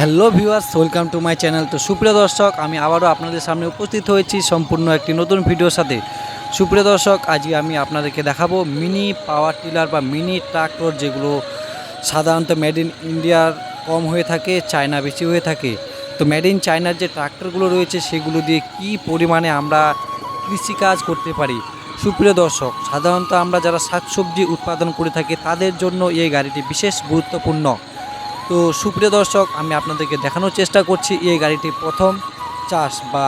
Hello viewers, welcome to my channel. তো সুপ্রিয় দর্শক, আমি আবারও আপনাদের সামনে উপস্থিত হয়েছি সম্পূর্ণ একটি নতুন ভিডিওর সাথে। সুপ্রিয় দর্শক, আজকে আমি আপনাদেরকে দেখাবো মিনি পাওয়ার টিলার বা মিনি ট্রাক্টর যেগুলো সাধারণত মেড ইন ইন্ডিয়ার কম হয়ে থাকে, চায়না বেশি হয়ে থাকে। তো মেড ইন চায়নার যে ট্রাক্টরগুলো রয়েছে, সেগুলো দিয়ে কি পরিমাণে আমরা কৃষিকাজ করতে পারি? সুপ্রিয় দর্শক, সাধারণত আমরা যারা শাকসবজি উৎপাদন করে থাকি, তাদের জন্য এই গাড়িটি বিশেষ গুরুত্বপূর্ণ। তো সুপ্রিয় দর্শক, আমি আপনাদেরকে দেখানোর চেষ্টা করছি এই গাড়িটি প্রথম চাষ বা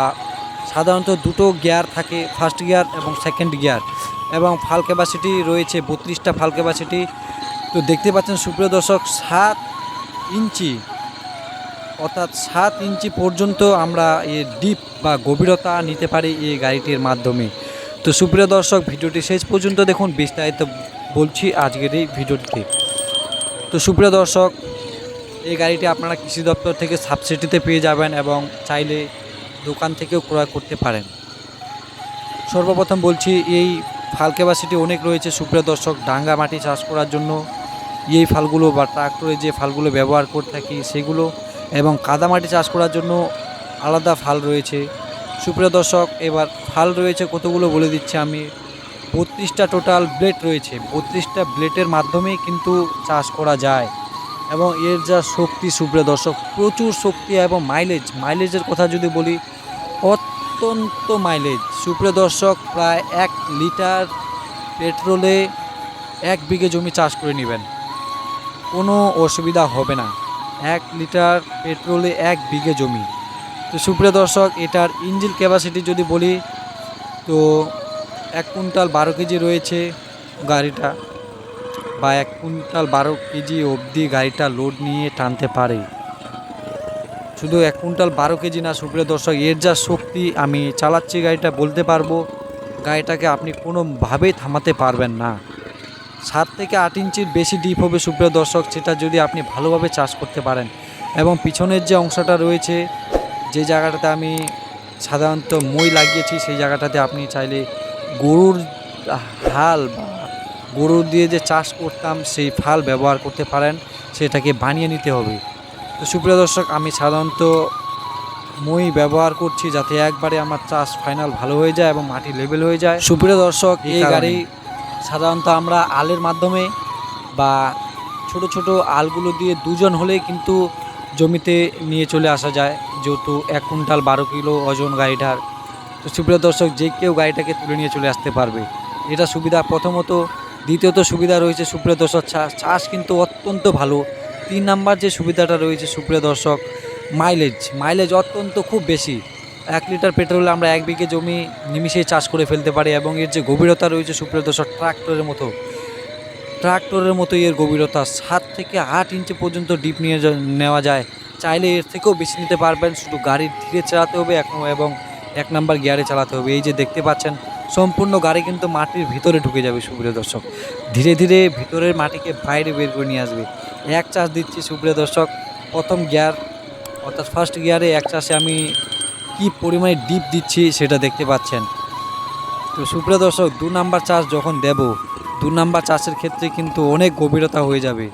সাধারণত দুটো গিয়ার থাকে ফার্স্ট গিয়ার এবং সেকেন্ড গিয়ার এবং ফাল ক্যাপাসিটি রয়েছে বত্রিশটা ফাল ক্যাপাসিটি তো দেখতে পাচ্ছেন সুপ্রিয় দর্শক, সাত ইঞ্চি, অর্থাৎ সাত ইঞ্চি পর্যন্ত আমরা এর ডিপ বা গভীরতা নিতে পারি এই গাড়িটির মাধ্যমে। তো সুপ্রিয় দর্শক, ভিডিওটি শেষ পর্যন্ত দেখুন, বিস্তারিত বলছি আজকের এই ভিডিওটিতে। তো সুপ্রিয় দর্শক এই গাড়িটি আপনারা কৃষি দপ্তর থেকে সাবসিডিতে পেয়ে যাবেন এবং চাইলে দোকান থেকেও ক্রয় করতে পারেন। সর্বপ্রথম বলছি, এই ফাল ক্যাপাসিটি অনেক রয়েছে। সুপ্রিয় দর্শক, ডাঙ্গা মাটি চাষ করার জন্য এই ফালগুলো বা ট্রাক্টরে যে ফালগুলো ব্যবহার করে থাকি সেগুলো এবং কাদামাটি চাষ করার জন্য আলাদা ফাল রয়েছে। সুপ্রিয় দর্শক, এবার ফাল রয়েছে কতগুলো বলে দিচ্ছি আমি। বত্রিশটা টোটাল ব্লেড রয়েছে। বত্রিশটা ব্লেডের মাধ্যমেই কিন্তু চাষ করা যায়। এবং এর যা শক্তি, সুপ্রিয় দর্শক, প্রচুর শক্তি এবং মাইলেজ মাইলেজের কথা যদি বলি, অত্যন্ত মাইলেজ সুপ্রিয় দর্শক, প্রায় এক লিটার পেট্রোলে এক বিঘে জমি চাষ করে নেবেন। কোনো অসুবিধা হবে না। এক লিটার পেট্রোলে এক বিঘে জমি। তো সুপ্রিয় দর্শক, এটার ইঞ্জিন ক্যাপাসিটি যদি বলি, তো এক কুইন্টাল বারো কেজি রয়েছে গাড়িটা। বা এক কুইন্টাল বারো কেজি অবধি গাড়িটা লোড নিয়ে টানতে পারে। শুধু এক কুইন্টাল বারো কেজি না, সুপ্রিয় দর্শক, এর যা শক্তি, আমি চালাচ্ছি গাড়িটা, বলতে পারব, গাড়িটাকে আপনি কোনোভাবেই থামাতে পারবেন না। সাত থেকে আট ইঞ্চির বেশি ডিপ হবে, সুপ্রিয় দর্শক, সেটা যদি আপনি ভালোভাবে চাষ করতে পারেন। এবং পিছনের যে অংশটা রয়েছে, যে জায়গাটাতে আমি সাধারণত মই লাগিয়েছি, সেই জায়গাটাতে আপনি চাইলে গরুর হাল বা গরু দিয়ে যে চাষ করতাম সেই ফাল ব্যবহার করতে পারেন সেটাকে বানিয়ে নিতে হবে। তো সুপ্রিয় দর্শক আমি সাধারণত মই ব্যবহার করছি যাতে একবারে আমার চাষ ফাইনাল ভালো হয়ে যায় এবং মাটি লেভেল হয়ে যায়। সুপ্রিয় দর্শক এই গাড়ি সাধারণত আমরা আলের মাধ্যমে বা ছোট ছোট আলগুলো দিয়ে দুজন হলেই কিন্তু জমিতে নিয়ে চলে আসা যায় যেহেতু এক কুইন্টাল বারো কিলো ওজন গাড়িটার। তো সুপ্রিয় দর্শক যে কেউ গাড়িটাকে তুলে নিয়ে চলে আসতে পারবে। এটা সুবিধা প্রথমত দ্বিতীয়ত সুবিধা রয়েছে সুপ্রিয় দর্শক, চাষ চাষ কিন্তু অত্যন্ত ভালো। তিন নাম্বার যে সুবিধাটা রয়েছে সুপ্রিয় দর্শক মাইলেজ মাইলেজ অত্যন্ত খুব বেশি। এক লিটার পেট্রোলে আমরা এক বিঘে জমি নিমিশেই চাষ করে ফেলতে পারি এবং এর যে গভীরতা রয়েছে সুপ্রিয় দর্শক ট্রাক্টরের মতো। ট্রাক্টরের মতো এর গভীরতা। সাত থেকে আট ইঞ্চি পর্যন্ত ডিপ নিয়ে নেওয়া যায়। চাইলে এর থেকেও বেশি নিতে পারবেন। শুধু গাড়ি ধীরে চালাতে হবে এক এবং এক নাম্বার গিয়ারে চালাতে হবে। এই যে দেখতে পাচ্ছেন সম্পূর্ণ গাড়ি কিন্তু মাটির ভিতরে ঢুকে যাবে, সুপ্রিয় দর্শক। ধীরে ধীরে ভিতরের মাটিকে বাইরে বের করে নিয়ে আসবে। এক চাষ দিচ্ছি, সুপ্রিয় দর্শক। প্রথম গিয়ার, অর্থাৎ ফার্স্ট গিয়ারে এক চাষে আমি কি পরিমাণে ডিপ দিচ্ছি সেটা দেখতে পাচ্ছেন। তো সুপ্রিয় দর্শক, দু নাম্বার চাষ যখন দেব, দু নাম্বার চাষের ক্ষেত্রে কিন্তু অনেক গভীরতা হয়ে যাবে।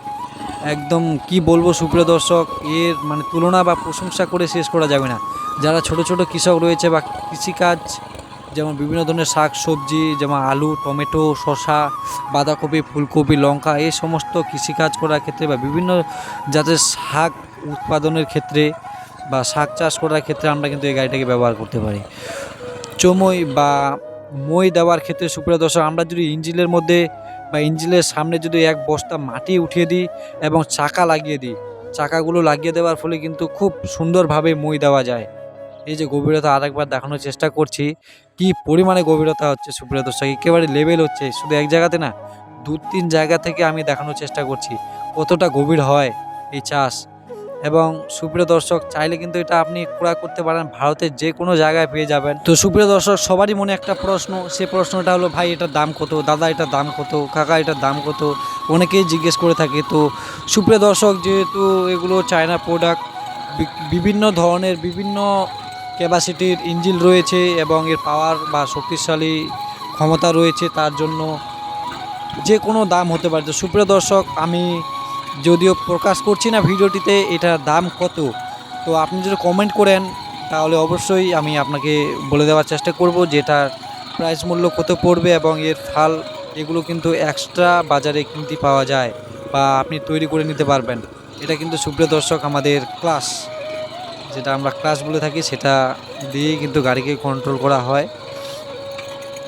একদম কি বলব, সুপ্রিয় দর্শক, এর মানে তুলনা বা প্রশংসা করে শেষ করা যাবে না। যারা ছোট ছোট কৃষক রয়েছে বা কৃষিকাজ যেমন বিভিন্ন ধরনের শাক, সবজি, যেমন আলু, টমেটো, শসা, বাঁধাকপি, ফুলকপি, লঙ্কা, এই সমস্ত কৃষিকাজ করার ক্ষেত্রে বা বিভিন্ন জাতের শাক উৎপাদনের ক্ষেত্রে বা শাক চাষ করার ক্ষেত্রে আমরা কিন্তু এই গাড়িটাকে ব্যবহার করতে পারি। চমই বা মই দেওয়ার ক্ষেত্রে সুপ্রিয় দর্শক, আমরা যদি ইঞ্জিলের মধ্যে বা ইঞ্জিলের সামনে যদি এক বস্তা মাটি উঠিয়ে দিই এবং চাকা লাগিয়ে দিই, চাকাগুলো লাগিয়ে দেওয়ার ফলে কিন্তু খুব সুন্দরভাবে মই দেওয়া যায়। এই যে গভীরতা আরেকবার দেখানোর চেষ্টা করছি, কি পরিমাণে গভীরতা হচ্ছে সুপ্রিয় দর্শক, একেবারে লেভেল হচ্ছে, শুধু এক জায়গাতে না দু তিন জায়গা থেকে আমি দেখানোর চেষ্টা করছি, কতটা গভীর হয় এই চাষ। এবং সুপ্রিয় দর্শক, চাইলে কিন্তু এটা আপনি ক্রয় করতে পারেন, ভারতের যে কোনো জায়গায় পেয়ে যাবেন। তো সুপ্রিয় দর্শক, সবারই মনে একটা প্রশ্ন, সে প্রশ্নটা হলো, ভাই, এটার দাম কত? দাদা, এটার দাম কত? কাকা, এটার দাম কত? অনেকেই জিজ্ঞেস করে থাকে। তো সুপ্রিয় দর্শক, যেহেতু এগুলো চায়না প্রোডাক্ট বিভিন্ন ধরনের বিভিন্ন ক্যাপাসিটির ইঞ্জিন রয়েছে এবং এর পাওয়ার বা শক্তিশালী ক্ষমতা রয়েছে, তার জন্য যে কোনো দাম হতে পারে। সুপ্রিয় দর্শক, আমি যদিও প্রকাশ করছি না ভিডিওটিতে এটার দাম কত, তো আপনি যদি কমেন্ট করেন, তাহলে অবশ্যই আমি আপনাকে বলে দেওয়ার চেষ্টা করব যেটা প্রাইস মূল্য কত পড়বে এবং এর ফাল এগুলো কিন্তু এক্সট্রা বাজারে কিনতে পাওয়া যায় বা আপনি তৈরি করে নিতে পারবেন। এটা কিন্তু সুপ্রিয় দর্শক আমাদের ক্লাস যেটা আমরা ক্লাস বলে থাকি, সেটা দিয়েই কিন্তু গাড়িকে কন্ট্রোল করা হয়।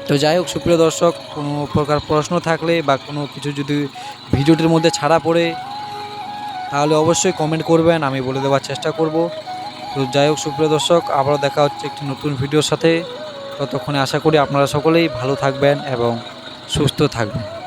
তো যাই হোক, সুপ্রিয় দর্শক, কোনো প্রকার প্রশ্ন থাকলে বা কোনো কিছু যদি ভিডিওটির মধ্যে ছাড়া পড়ে, তাহলে অবশ্যই কমেন্ট করবেন, আমি বলে দেওয়ার চেষ্টা করব। তো যাই হোক, সুপ্রিয় দর্শক, আবারও দেখা হচ্ছে একটি নতুন ভিডিওর সাথে। ততক্ষণে আশা করি আপনারা সকলেই ভালো থাকবেন এবং সুস্থ থাকবেন।